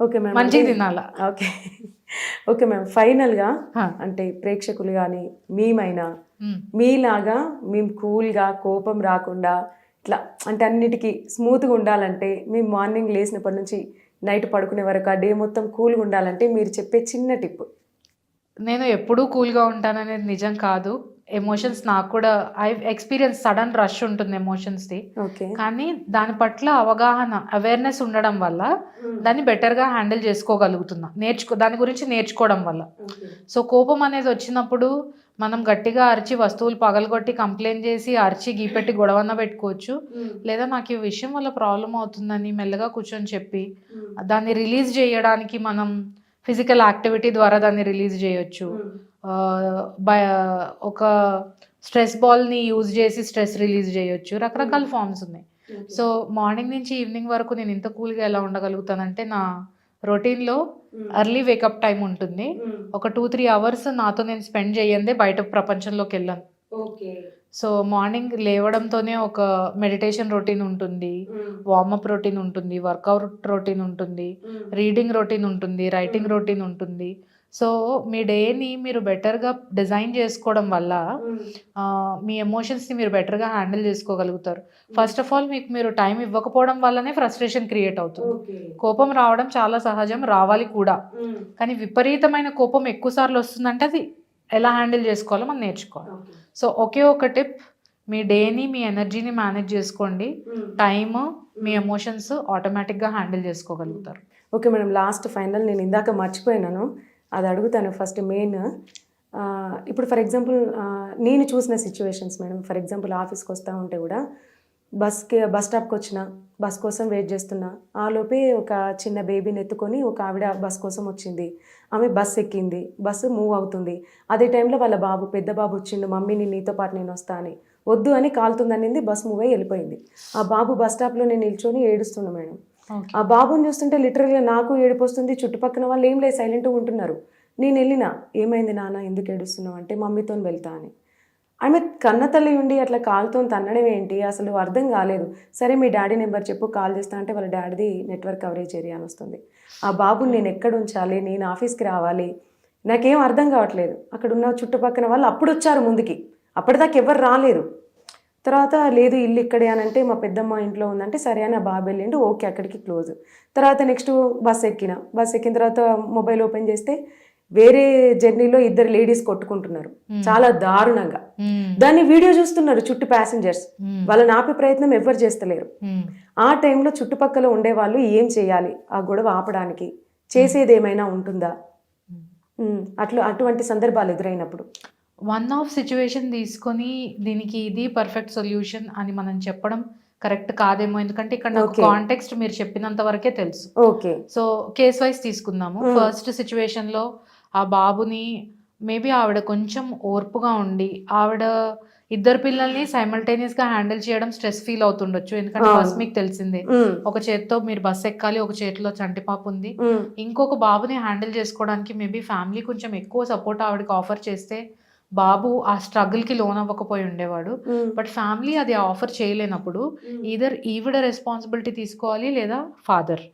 Okay ma'am మంచిగా తినాలా okay okay ma'am ఫైనల్గా. అంటే ప్రేక్షకులు కానీ మేమైనా మ్మ్. మీలాగా మేము కూల్గా కోపం రాకుండా ఇట్లా అంటే అన్నిటికీ స్మూత్గా ఉండాలంటే మేము మార్నింగ్ లేచినప్పటి నుంచి నైట్ పడుకునే వరకు ఆ డే మొత్తం కూల్గా ఉండాలంటే మీరు చెప్పే చిన్న టిప్ నేను ఎప్పుడూ కూల్గా ఉంటాననేది నిజం కాదు ఎమోషన్స్ నాకు కూడా ఐ ఎక్స్పీరియన్స్ సడన్ రష్ ఉంటుంది ఎమోషన్స్ది కానీ దాని పట్ల అవగాహన అవేర్నెస్ ఉండడం వల్ల దాన్ని బెటర్గా హ్యాండిల్ చేసుకోగలుగుతున్నా. నేర్చుకో దాని గురించి నేర్చుకోవడం వల్ల. సో కోపం అనేది వచ్చినప్పుడు మనం గట్టిగా అరిచి వస్తువులు పగలగొట్టి కంప్లైంట్ చేసి అరిచి గీపెట్టి గొడవన్న పెట్టుకోవచ్చు. లేదా నాకు ఈ విషయం వల్ల ప్రాబ్లం అవుతుందని మెల్లగా కూర్చొని చెప్పి దాన్ని రిలీజ్ చేయడానికి మనం ఫిజికల్ యాక్టివిటీ ద్వారా దాన్ని రిలీజ్ చేయొచ్చు. ఒక స్ట్రెస్ బాల్ని యూజ్ చేసి స్ట్రెస్ రిలీజ్ చేయొచ్చు. రకరకాల ఫార్మ్స్ ఉన్నాయి. సో మార్నింగ్ నుంచి ఈవినింగ్ వరకు నేను ఇంత కూల్గా ఎలా ఉండగలుగుతానంటే నా రొటీన్లో ఎర్లీ వేకప్ టైం ఉంటుంది. ఒక టూ త్రీ అవర్స్ నాతో నేను స్పెండ్ చేయందే బయట ప్రపంచంలోకి వెళ్ళాను. ఓకే. సో మార్నింగ్ లేవడంతోనే ఒక మెడిటేషన్ రొటీన్ ఉంటుంది. వార్మప్ రొటీన్ ఉంటుంది. వర్కౌట్ రొటీన్ ఉంటుంది. రీడింగ్ రొటీన్ ఉంటుంది. రైటింగ్ రొటీన్ ఉంటుంది. సో మీ డేని మీరు బెటర్గా డిజైన్ చేసుకోవడం వల్ల మీ ఎమోషన్స్ని మీరు బెటర్గా హ్యాండిల్ చేసుకోగలుగుతారు. ఫస్ట్ ఆఫ్ ఆల్ మీకు మీరు టైం ఇవ్వకపోవడం వల్లనే ఫ్రస్ట్రేషన్ క్రియేట్ అవుతుంది. కోపం రావడం చాలా సహజం రావాలి కూడా. కానీ విపరీతమైన కోపం ఎక్కువ సార్లు వస్తుందంటే అది ఎలా హ్యాండిల్ చేసుకోవాలో మనం నేర్చుకోవాలి. సో ఒకే ఒక టిప్ మీ డేని మీ ఎనర్జీని మేనేజ్ చేసుకోండి. టైమ్ మీ ఎమోషన్స్ ఆటోమేటిక్గా హ్యాండిల్ చేసుకోగలుగుతారు. ఓకే మేడం లాస్ట్ ఫైనల్ నేను ఇందాక మర్చిపోయినాను. అది అడుగుతాను ఫస్ట్ మెయిన్ ఇప్పుడు ఫర్ ఎగ్జాంపుల్ నేను చూసిన సిచ్యువేషన్స్ మేడం ఫర్ ఎగ్జాంపుల్ ఆఫీస్కి వస్తూ ఉంటే కూడా బస్కి బస్ స్టాప్కి వచ్చిన బస్ కోసం వెయిట్ చేస్తున్నా ఆ లోపే ఒక చిన్న బేబీని ఎత్తుకొని ఒక ఆవిడ బస్ కోసం వచ్చింది. ఆమె బస్ ఎక్కింది బస్సు మూవ్ అవుతుంది. అదే టైంలో వాళ్ళ బాబు పెద్ద బాబు వచ్చిండు మమ్మీని నీతో పాటు నేను వస్తా అని. వద్దు అని కాలుతుందనింది బస్ మూవ్ అయ్యి వెళ్ళిపోయింది. ఆ బాబు బస్ స్టాప్లో నేను నిల్చొని ఏడుస్తున్నా మేడం ఆ బాబుని చూస్తుంటే లిటరల్గా నాకు ఏడుపు వస్తుంది చుట్టుపక్కల వాళ్ళు ఏం లేదు సైలెంట్గా ఉంటున్నారు. నేను వెళ్ళిన ఏమైంది నాన్న ఎందుకు ఏడుస్తున్నావు? అంటే మమ్మీతో వెళ్తా అని. ఆమె కన్న తల్లి ఉండి అట్లా కాల్తో తన్నడం ఏంటి? అసలు అర్థం కాలేదు. సరే మీ డాడీ నెంబర్ చెప్పు కాల్ చేస్తా అంటే వాళ్ళ డాడీది నెట్వర్క్ కవరేజ్ ఏరియా అని వస్తుంది. ఆ బాబుని నేను ఎక్కడ ఉంచాలి? నేను ఆఫీస్కి రావాలి? నాకేం అర్థం కావట్లేదు. అక్కడ ఉన్న చుట్టుపక్కల వాళ్ళు అప్పుడు వచ్చారు ముందుకి. అప్పటిదాకా ఎవరు రాలేదు. తర్వాత లేదు ఇల్లు ఇక్కడే అని అంటే మా పెద్దమ్మ ఇంట్లో ఉందంటే సరే అని ఆ బాబు వెళ్ళిండు ఓకే అక్కడికి క్లోజ్. తర్వాత నెక్స్ట్ బస్ ఎక్కిన. బస్ ఎక్కిన తర్వాత మొబైల్ ఓపెన్ చేస్తే వేరే జర్నీలో ఇద్దరు లేడీస్ కొట్టుకుంటున్నారు. చాలా దారుణంగా. దాన్ని వీడియో చూస్తున్నారు చుట్టూ ప్యాసింజర్స్. వాళ్ళని ఆపే ప్రయత్నం ఎవరు చేస్తలేరు. ఆ టైంలో చుట్టుపక్కల ఉండే వాళ్ళు ఏం చేయాలి? ఆ గొడవ ఆపడానికి చేసేది ఏమైనా ఉంటుందా? అట్లా అటువంటి సందర్భాలు ఎదురైనప్పుడు. వన్ ఆఫ్ సిచ్యువేషన్ తీసుకొని దీనికి ఇది పర్ఫెక్ట్ సొల్యూషన్ అని మనం చెప్పడం కరెక్ట్ కాదేమో. ఎందుకంటే ఇక్కడ నాకు. కాంటెక్స్ట్ మీరు చెప్పినంత వరకే తెలుసు. ఓకే. సో కేస్ వైజ్ తీసుకుందాము. ఫస్ట్ సిచ్యువేషన్లో ఆ బాబుని మేబీ ఆవిడ కొంచెం ఓర్పుగా ఉండి ఆవిడ ఇద్దరు పిల్లల్ని సైమల్టేనియస్గా హ్యాండిల్ చేయడం స్ట్రెస్ ఫీల్ అవుతుండొచ్చు. ఎందుకంటే. ఫస్ట్ మీకు తెలిసిందే ఒక చేతితో మీరు బస్ ఎక్కాలి ఒక చేతిలో చంటిపాప ఉంది. ఇంకొక బాబుని హ్యాండిల్ చేసుకోవడానికి మేబీ ఫ్యామిలీ కొంచెం ఎక్కువ సపోర్ట్ ఆవిడకి ఆఫర్ చేస్తే బాబు ఆ స్ట్రగుల్కి లోన్ అవ్వకపోయి ఉండేవాడు బట్ ఫ్యామిలీ అది ఆఫర్ చేయలేనప్పుడు ఈధర్ ఈవిడ రెస్పాన్సిబిలిటీ తీసుకోవాలి లేదా ఫాదర్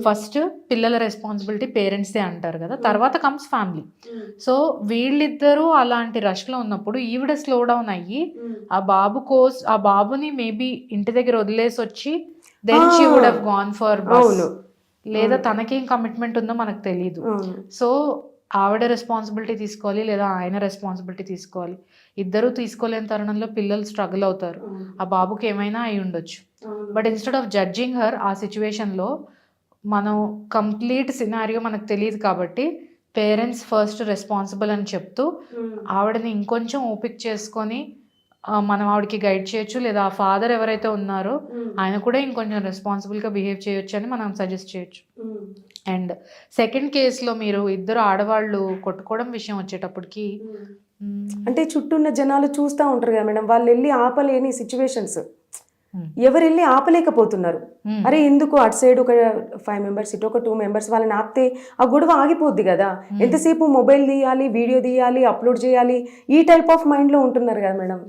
ఫస్ట్ పిల్లల రెస్పాన్సిబిలిటీ పేరెంట్స్దే అంటారు కదా. తర్వాత కమ్స్ ఫ్యామిలీ సో వీళ్ళిద్దరూ అలాంటి రష్లో ఉన్నప్పుడు ఈవిడ స్లో డౌన్ అయ్యి. ఆ బాబు కోస్ ఆ బాబుని మేబీ ఇంటి దగ్గర వదిలేసి వచ్చి then she would have gone for లేదా తనకేం కమిట్మెంట్ ఉందో మనకు తెలియదు సో ఆవిడ రెస్పాన్సిబిలిటీ తీసుకోవాలి లేదా ఆయన రెస్పాన్సిబిలిటీ తీసుకోవాలి. ఇద్దరూ తీసుకోలేని తరుణంలో పిల్లలు స్ట్రగుల్ అవుతారు. ఆ బాబుకి ఏమైనా అయి ఉండొచ్చు. But instead of judging her ఆ సిచ్యువేషన్లో మనం కంప్లీట్ సినారియో మనకు తెలియదు కాబట్టి పేరెంట్స్ ఫస్ట్ రెస్పాన్సిబుల్ అని చెప్తూ ఆవిడని ఇంకొంచెం ఓపిక చేసుకొని మనం ఆవిడకి గైడ్ చేయొచ్చు లేదా ఆ ఫాదర్ ఎవరైతే ఉన్నారో ఆయన కూడా ఇంకొంచెం రెస్పాన్సిబుల్గా బిహేవ్ చేయొచ్చు అని మనం సజెస్ట్ చేయొచ్చు. అండ్ సెకండ్ కేసులో మీరు ఇద్దరు ఆడవాళ్ళు కొట్టుకోవడం విషయం వచ్చేటప్పటికి. మ్మ్, అంటే చుట్టూ ఉన్న జనాలు చూస్తూ ఉంటారు కదా మేడం వాళ్ళు వెళ్ళి ఆపలేని సిచ్యువేషన్స్ మ్మ్. ఎవరు వెళ్ళి ఆపలేకపోతున్నారు. మ్మ్. అరే ఎందుకు అటు సైడ్ ఒక ఫైవ్ మెంబర్స్ ఇటు ఒక టూ మెంబర్స్ వాళ్ళని ఆపితే ఆ గొడవ ఆగిపోద్ది కదా. ఎంతసేపు మొబైల్ తీయాలి వీడియో తీయాలి అప్లోడ్ చేయాలి ఈ టైప్ ఆఫ్ మైండ్లో ఉంటున్నారు కదా మేడం.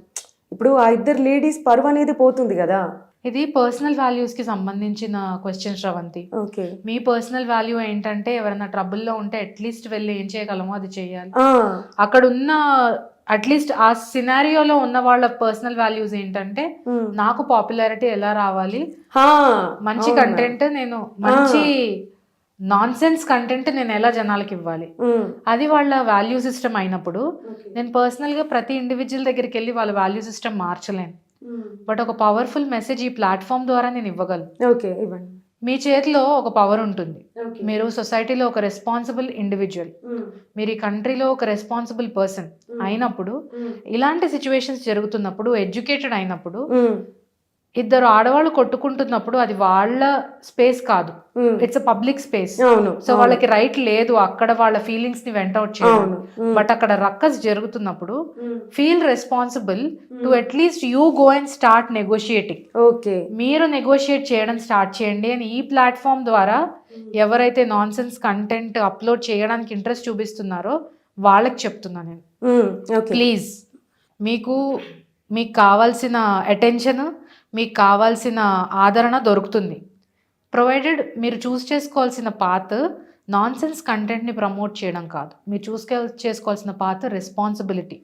ఇప్పుడు ఆ ఇద్దరు లేడీస్ పరువు అనేది పోతుంది కదా. ఇది పర్సనల్ వాల్యూస్కి సంబంధించిన క్వశ్చన్ శ్రవంతి ఓకే మీ పర్సనల్ వాల్యూ ఏంటంటే ఎవరైనా ట్రబుల్లో ఉంటే అట్లీస్ట్ వెళ్ళి ఏం చేయగలమో అది చేయాలి. అక్కడ ఉన్న అట్లీస్ట్ ఆ సినారియోలో ఉన్న వాళ్ళ పర్సనల్ వాల్యూస్ ఏంటంటే ఉమ్. నాకు పాపులారిటీ ఎలా రావాలి? మంచి? కంటెంట్ నేను మంచి నాన్ సెన్స్ కంటెంట్ నేను ఎలా జనాలకి ఇవ్వాలి? ఉమ్, అది వాళ్ళ వాల్యూ సిస్టమ్ అయినప్పుడు నేను పర్సనల్గా ప్రతి ఇండివిజువల్ దగ్గరికి వెళ్ళి వాళ్ళ వాల్యూ సిస్టమ్ మార్చలేను. బట్ ఒక పవర్ఫుల్ మెసేజ్ ఈ ప్లాట్ఫామ్ ద్వారా నేను ఇవ్వగలను. ఓకే ఇవ్వండి. మీ చేతిలో ఒక పవర్ ఉంటుంది. మీరు సొసైటీలో ఒక రెస్పాన్సిబుల్ ఇండివిజువల్ ఉమ్, మీరు ఈ కంట్రీలో ఒక రెస్పాన్సిబుల్ పర్సన్ Hmm. అయినప్పుడు ఇలాంటి సిచ్యువేషన్స్ జరుగుతున్నప్పుడు ఎడ్యుకేటెడ్ అయినప్పుడు ఇద్దరు ఆడవాళ్ళు కొట్టుకుంటున్నప్పుడు అది వాళ్ళ స్పేస్ కాదు. ఇట్స్ పబ్లిక్ స్పేస్ సో వాళ్ళకి రైట్ లేదు అక్కడ వాళ్ళ ఫీలింగ్స్ని వెంటౌట్ చేయడం. అవును ఉమ్, బట్ అక్కడ రక్కస్ జరుగుతున్నప్పుడు feel responsible to at least you go and start negotiating okay. మీరు నెగోషియేట్ చేయడం స్టార్ట్ చేయండి అని ఈ ప్లాట్ఫామ్ ద్వారా ఎవరైతే నాన్ సెన్స్ కంటెంట్ అప్లోడ్ చేయడానికి ఇంట్రెస్ట్ చూపిస్తున్నారో వాళ్ళకి చెప్తున్నా నేను. ప్లీజ్ మీకు మీకు కావాల్సిన అటెన్షన్ మీకు కావాల్సిన ఆదరణ దొరుకుతుంది. ప్రొవైడెడ్ మీరు చూస్ చేసుకోవాల్సిన పాత్ నాన్ సెన్స్ కంటెంట్ని ప్రమోట్ చేయడం కాదు. మీరు చూస్ చేసుకోవాల్సిన పాత్ రెస్పాన్సిబిలిటీ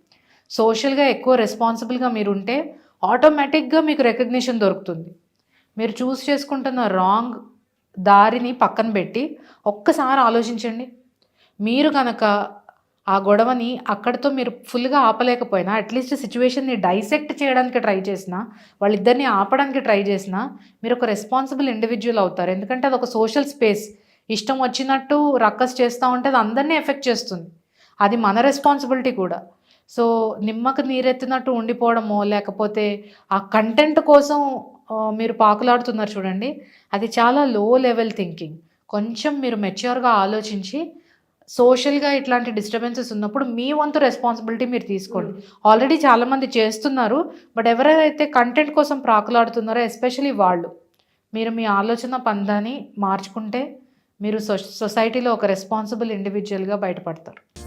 సోషల్గా ఎక్కువ రెస్పాన్సిబుల్గా మీరు ఉంటే ఆటోమేటిక్గా మీకు రికగ్నిషన్ దొరుకుతుంది. మీరు చూస్ చేసుకుంటున్న రాంగ్ దారిని పక్కన పెట్టి ఒక్కసారి ఆలోచించండి. మీరు కనుక ఆ గొడవని అక్కడితో మీరు ఫుల్గా ఆపలేకపోయినా అట్లీస్ట్ సిచ్యువేషన్ని డైసెక్ట్ చేయడానికి ట్రై చేసినా వాళ్ళిద్దరిని ఆపడానికి ట్రై చేసినా మీరు ఒక రెస్పాన్సిబుల్ ఇండివిజువల్ అవుతారు. ఎందుకంటే అది ఒక సోషల్ స్పేస్. ఇష్టం వచ్చినట్టు రక్కస్ చేస్తూ ఉంటే అది అందరినీ ఎఫెక్ట్ చేస్తుంది. అది మన రెస్పాన్సిబిలిటీ కూడా. సో నిమ్మకు నీరెత్తినట్టు ఉండిపోవడమో లేకపోతే ఆ కంటెంట్ కోసం మీరు పాకులాడుతున్నారు చూడండి అది చాలా లో లెవెల్ థింకింగ్ కొంచెం మీరు మెచ్యూర్గా ఆలోచించి సోషల్గా ఇట్లాంటి డిస్టర్బెన్సెస్ ఉన్నప్పుడు మీ వంతు రెస్పాన్సిబిలిటీ మీరు తీసుకోండి. ఆల్రెడీ చాలామంది చేస్తున్నారు బట్ ఎవరైతే కంటెంట్ కోసం ప్రాకులాడుతున్నారో ఎస్పెషలీ వాళ్ళు మీరు మీ ఆలోచన పందాన్ని మార్చుకుంటే మీరు సొ సొసైటీలో ఒక రెస్పాన్సిబుల్ ఇండివిజువల్గా బయటపడతారు.